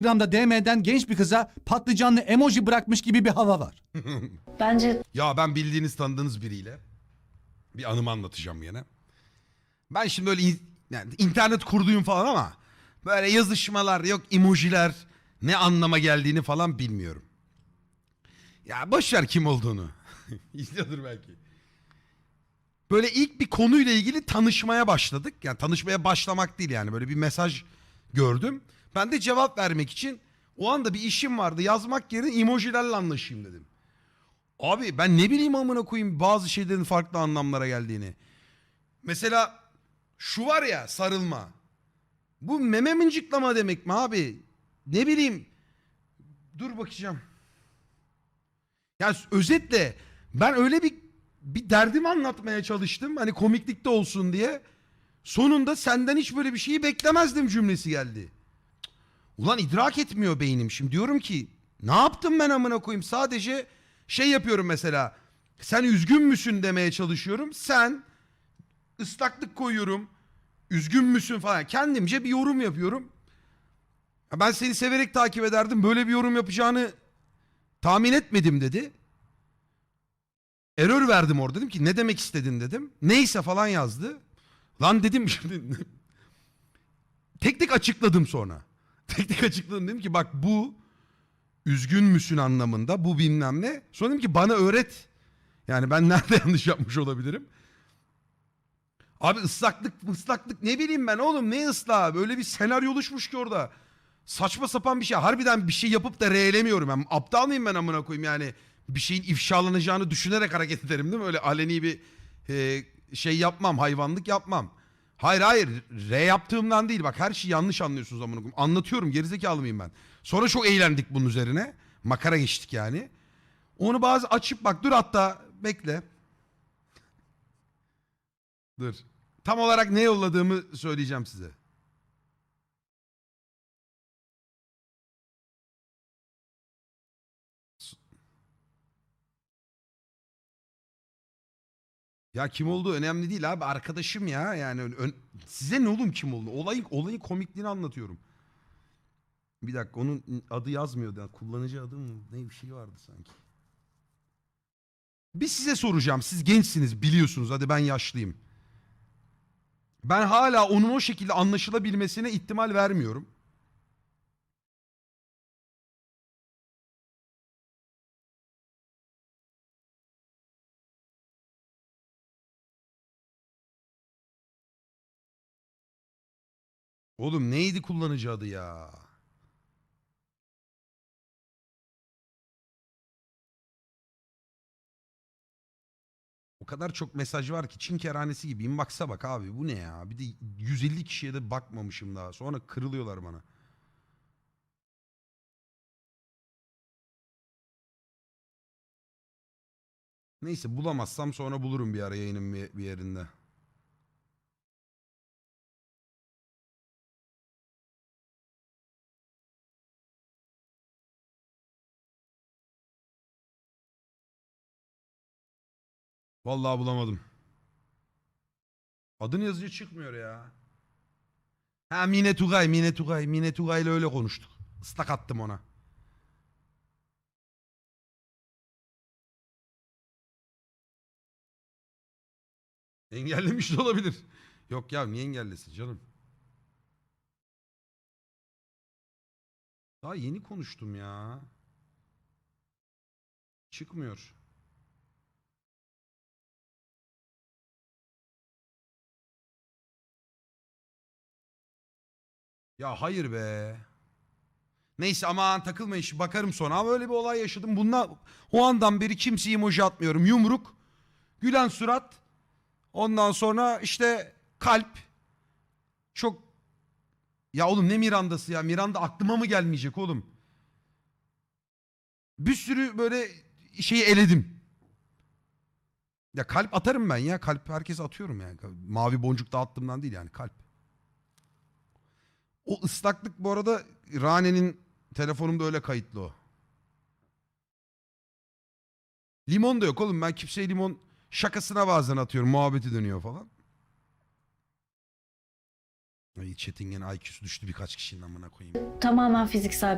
Instagram'da DM'den genç bir kıza patlıcanlı emoji bırakmış gibi bir hava var. Bence Ya ben bildiğiniz tanıdığınız biriyle bir anımı anlatacağım yine. Ben şimdi öyle in- yani internet kurduyum falan ama böyle yazışmalar yok emojiler ne anlama geldiğini falan bilmiyorum. Ya boş ver kim olduğunu. İzliyordur belki. Böyle ilk bir konuyla ilgili tanışmaya başladık. Yani tanışmaya başlamak değil yani böyle bir mesaj gördüm. Ben de cevap vermek için o anda bir işim vardı. Yazmak yerine emojilerle anlaşayım dedim. Abi ben ne bileyim amına koyayım bazı şeylerin farklı anlamlara geldiğini. Mesela şu var ya sarılma. Bu meme mıncıklama demek mi abi? Ne bileyim. Dur bakacağım. Ya özetle ben öyle bir bir derdimi anlatmaya çalıştım. Hani komiklikte olsun diye. Sonunda senden hiç böyle bir şeyi beklemezdim cümlesi geldi. Ulan idrak etmiyor beynim. Şimdi diyorum ki ne yaptım ben amına koyayım? Sadece şey yapıyorum mesela. Sen üzgün müsün demeye çalışıyorum. Sen ıslaklık koyuyorum. Üzgün müsün falan. Kendimce bir yorum yapıyorum. Ya Ben seni severek takip ederdim. Böyle bir yorum yapacağını tahmin etmedim dedi. Error verdim orada. Dedim ki ne demek istedin dedim. Neyse falan yazdı. Lan dedim şimdi tek tek açıkladım sonra. Tek tek açıkladım dedim ki bak bu üzgün müsün anlamında bu bilmem ne. Sonra dedim ki bana öğret. Yani ben nerede yanlış yapmış olabilirim. Abi ıslaklık ıslaklık ne bileyim ben oğlum ne ıslağı böyle bir senaryo oluşmuş ki orada. Saçma sapan bir şey. Harbiden bir şey yapıp da reelemiyorum. Ben aptal mıyım ben amına koyayım yani. Bir şeyin ifşalanacağını düşünerek hareket ederim değil mi? Öyle aleni bir e, şey yapmam, hayvanlık yapmam. Hayır hayır, re yaptığımdan değil. Bak her şeyi yanlış anlıyorsunuz amına koyayım. Anlatıyorum, gerizekalı mıyım ben? Sonra çok eğlendik bunun üzerine. Makara geçtik yani. Onu bazı açıp bak dur hatta bekle. Dur. Tam olarak ne yolladığımı söyleyeceğim size. Ya kim olduğu önemli değil abi arkadaşım ya yani ön- size ne oğlum kim oldu olayın olayın komikliğini anlatıyorum. Bir dakika onun adı yazmıyordu yani kullanıcı adı mı ne bir şey vardı sanki. Bir size soracağım siz gençsiniz biliyorsunuz hadi ben yaşlıyım. Ben hala onun o şekilde anlaşılabilmesine ihtimal vermiyorum. Oğlum neydi kullanıcı adı ya? O kadar çok mesaj var ki Çin kerhanesi gibi. Inbox'a bak abi bu ne ya? Bir de 150 kişiye de bakmamışım daha. Sonra kırılıyorlar bana. Neyse bulamazsam sonra bulurum bir ara yayının bir, bir yerinde. Vallahi bulamadım. Adını yazınca çıkmıyor ya. Ha Mine Tugay, Mine Tugay. Mine Tugay ile öyle konuştuk. Islak attım ona. Engellemiş de olabilir. Yok ya niye engellesin canım? Daha yeni konuştum ya. Çıkmıyor. Ya hayır be. Neyse aman takılmayın şu bakarım sonra ama öyle bir olay yaşadım. Bundan o andan beri kimseye emoji atmıyorum. Yumruk, gülen surat. Ondan sonra işte kalp. Çok ya oğlum ne Miranda'sı ya? Miranda aklıma mı gelmeyecek oğlum? Bir sürü böyle şeyi eledim. Ya kalp atarım ben ya. Kalp herkese atıyorum yani. Mavi boncuk dağıttığımdan değil yani kalp. O ıslaklık bu arada Rane'nin telefonumda öyle kayıtlı o. Limon da yok oğlum. Ben kimseye limon şakasına bazen atıyorum. Muhabbeti dönüyor falan. Ay chat'in gene IQ'su düştü birkaç kişinin amına koyayım. tamamen fiziksel